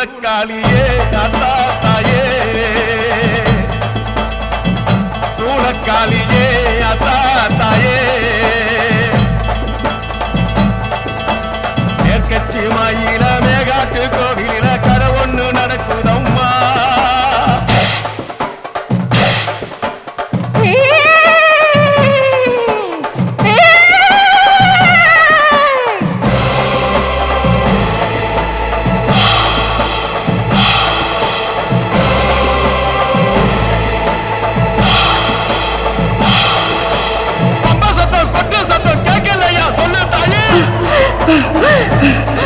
சூளக்காளியே அத்தா தாயே சூளக்காளியே அத்தா Ah!